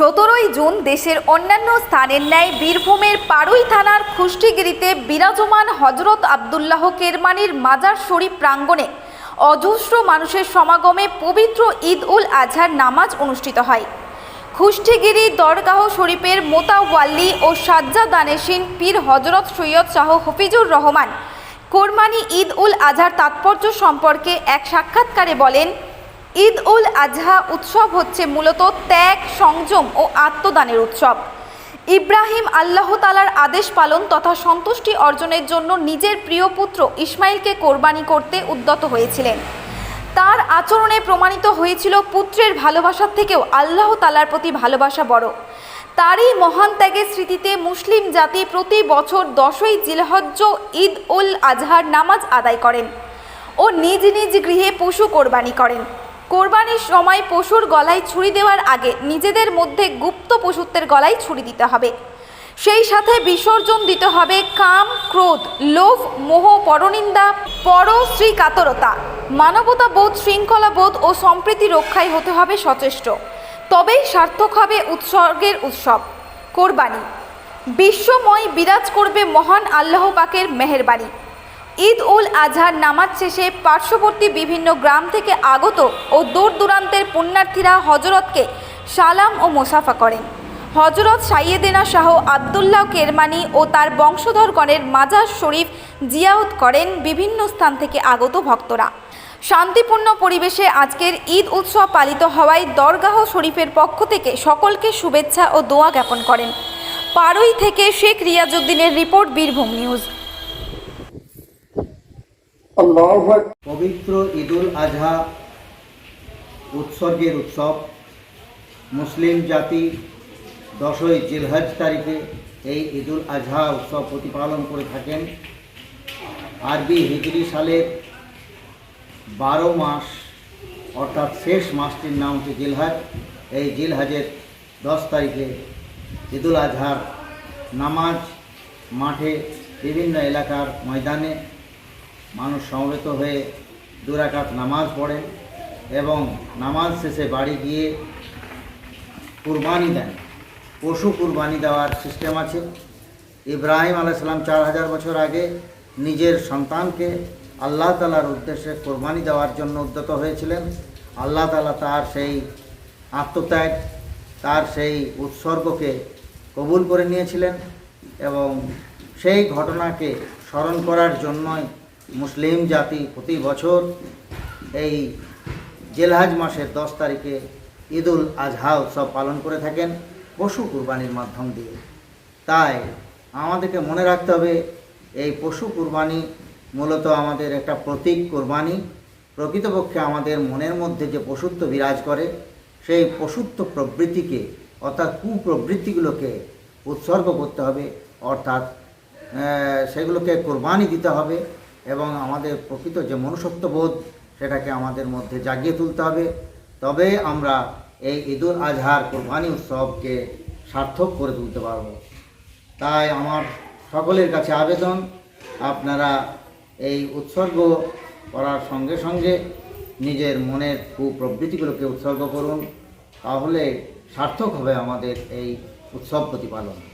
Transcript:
সতেরোই জুন দেশের অন্যান্য স্থানের ন্যায় বীরভূমের পাড়ুই থানার খুষ্টিগিরিতে বিরাজমান হজরত আবদুল্লাহ কেরমানির মাজার শরীফ প্রাঙ্গণে অজস্র মানুষের সমাগমে পবিত্র ঈদ উল আজহার নামাজ অনুষ্ঠিত হয়। খুষ্টিগিরি দরগাহ শরীফের মোতাওয়াল্লি ও সাজ্জা দানেশিন পীর হজরত সৈয়দ শাহ হফিজুর রহমান কোরবানি ঈদ উল আজহার তাৎপর্য সম্পর্কে এক সাক্ষাৎকারে বলেন ঈদ উল আজহা উৎসব হচ্ছে মূলত ত্যাগ, সংযম ও আত্মদানের উৎসব। ইব্রাহিম আল্লাহ তালার আদেশ পালন তথা সন্তুষ্টি অর্জনের জন্য নিজের প্রিয় পুত্র ইসমাইলকে কোরবানি করতে উদ্যত হয়েছিলেন। তার আচরণে প্রমাণিত হয়েছিল পুত্রের ভালোবাসার থেকেও আল্লাহ তালার প্রতি ভালোবাসা বড়। তারই মহান ত্যাগের স্মৃতিতে মুসলিম জাতি প্রতি বছর দশই জিলহজ্জ ঈদ উল আজহার নামাজ আদায় করেন ও নিজ নিজ গৃহে পশু কোরবানি করেন। কোরবানির সময় পশুর গলায় ছুরি দেওয়ার আগে নিজেদের মধ্যে গুপ্ত পশুত্বের গলায় ছুরি দিতে হবে। সেই সাথে বিসর্জন দিতে হবে কাম, ক্রোধ, লোভ, মোহ, পরনিন্দা, পর শ্রীকাতরতা মানবতা বোধ, শৃঙ্খলা বোধ ও সম্প্রীতি রক্ষায় হতে হবে সচেষ্ট। তবেই সার্থক হবে উৎসর্গের উৎসব, কোরবানি। বিশ্বময় বিরাজ করবে মহান আল্লাহ পাকের মেহেরবানি ঈদ উল আজহার নামাজ শেষে পার্শ্ববর্তী বিভিন্ন গ্রাম থেকে আগত ও দূর দূরান্তের পুণ্যার্থীরা হজরতকে সালাম ও মোসাফা করেন। হজরত সাইয়েদেনা শাহ আবদুল্লাহ কেরমানি ও তার বংশধরগণের মাজার শরীফ জিয়াউত করেন বিভিন্ন স্থান থেকে আগত ভক্তরা। শান্তিপূর্ণ পরিবেশে আজকের ঈদ উৎসব পালিত হওয়ায় দরগাহ শরীফের পক্ষ থেকে সকলকে শুভেচ্ছা ও দোয়া জ্ঞাপন করেন। পারুই থেকে শেখ রিয়াজউদ্দিনের রিপোর্ট বীরভূম নিউজ। পবিত্র ঈদুল আজহা উৎসর্গের উৎসব। মুসলিম জাতি দশই জিলহজ তারিখে এই ঈদুল আজহা উৎসব প্রতিপালন করে থাকেন। আরবি হিজরি সালের বারো মাস, অর্থাৎ শেষ মাসটির নাম হচ্ছে জিলহাজ। এই জিলহাজের দশ তারিখে ঈদুল আজহার নামাজ মাঠে বিভিন্ন এলাকার ময়দানে মানুষ সমবেত হয়ে দুরাকাত নামাজ পড়েন এবং নামাজ শেষে বাড়ি গিয়ে কুরবানি দেন পশু কুরবানি দেওয়ার সিস্টেম আছে। ইব্রাহিম আলাইসাল্লাম চার হাজার বছর আগে নিজের সন্তানকে আল্লাহ তালার উদ্দেশ্যে কোরবানি দেওয়ার জন্য উদ্যত হয়েছিলেন। আল্লাহ তালা তার সেই আত্মত্যাগ, তার সেই উৎসর্গকে কবুল করে নিয়েছিলেন এবং সেই ঘটনাকে স্মরণ করার জন্যই মুসলিম জাতি প্রতি বছর এই জেলহাজ মাসের দশ তারিখে ঈদুল আজহা উৎসব পালন করে থাকেন পশু কুরবানির মাধ্যম দিয়ে। তাই আমাদেরকে মনে রাখতে হবে, এই পশু কুরবানি মূলত আমাদের একটা প্রতীক কুরবানি। প্রকৃতপক্ষে আমাদের মনের মধ্যে যে পশুত্ব বিরাজ করে, সেই পশুত্ব প্রবৃত্তিকে অর্থাৎ কুপ্রবৃত্তিগুলোকে উৎসর্গ করতে হবে, অর্থাৎ সেগুলোকে কোরবানি দিতে হবে। এবং আমাদের প্রকৃত যে মনুষ্যত্ববোধ, সেটাকে আমাদের মধ্যে জাগিয়ে তুলতে হবে। তবে আমরা এই ঈদুল আজহার কোরবানি উৎসবকে সার্থক করে তুলতে পারব। তাই আমার সকলের কাছে আবেদন, আপনারা এই উৎসর্গ করার সঙ্গে সঙ্গে নিজের মনের কুপ্রবৃত্তিগুলোকে উৎসর্গ করুন। তাহলে সার্থক হবে আমাদের এই উৎসব প্রতিপালন।